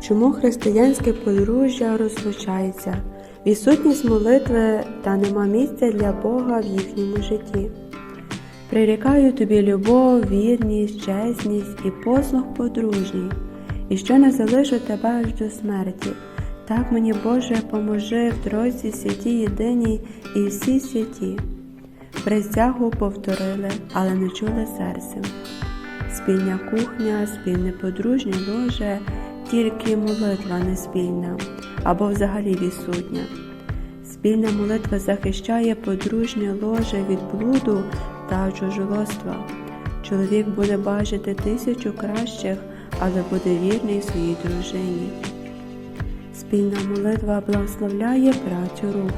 Чому християнське подружжя розлучається? Відсутність молитви та нема місця для Бога в їхньому житті. Прирікаю тобі любов, вірність, чесність і послуг подружній, і що не залишу тебе аж до смерті. Так мені Боже поможи в Тройці святі єдиній і всі святі. Присягу повторили, але не чули серцем. Спільня кухня, спільне подружнє ложе, тільки молитва не спільна або взагалі відсутня. Спільна молитва захищає подружнє ложе від блуду та чужолоства. Чоловік буде бачити тисячу кращих, але буде вірний своїй дружині. Спільна молитва благословляє працю рук.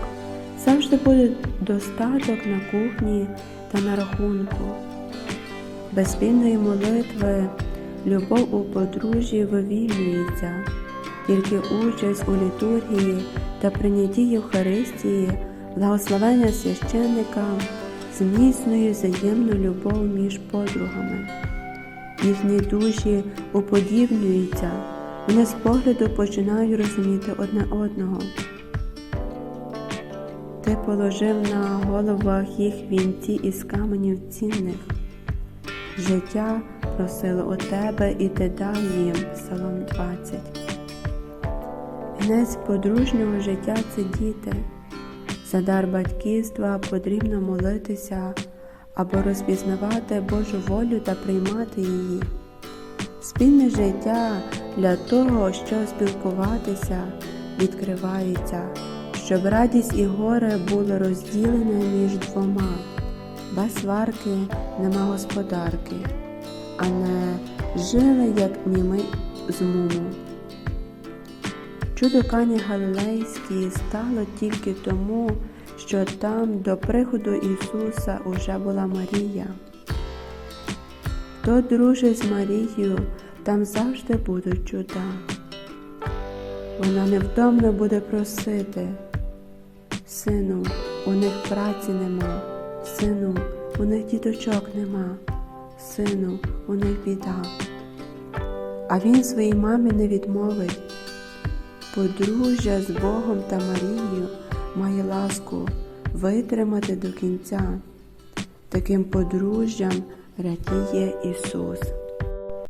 Завжди буде достаток на кухні та на рахунку. Без спільної молитви любов у подружжі вивільнюється, тільки участь у літургії та прийнятті Євхаристії, благословення священника зміцнює взаємну любов між подругами. Їхні душі уподібнюються, вони з погляду починають розуміти одне одного. Ти положив на головах їх вінці із каменів цінних. Життя просило у тебе, і ти дав їм. Псалом 20. Вінець подружнього життя це діти. За дар батьківства потрібно молитися або розпізнавати Божу волю та приймати її. Спільне життя для того, щоб спілкуватися, відкривається, щоб радість і горе були розділені між двома. Без сварки нема господарки, а не жили, як німи з муму. Чудо Кані Галилейській стало тільки тому, що там до приходу Ісуса уже була Марія. Хто дружить з Марією, там завжди будуть чуда. Вона невтомно буде просити, сину, у них праці нема, сину, у них діточок нема, сину, у них біда. А він своїй мамі не відмовить. Подружжя з Богом та Марією має ласку витримати до кінця. Таким подружжям радіє Ісус.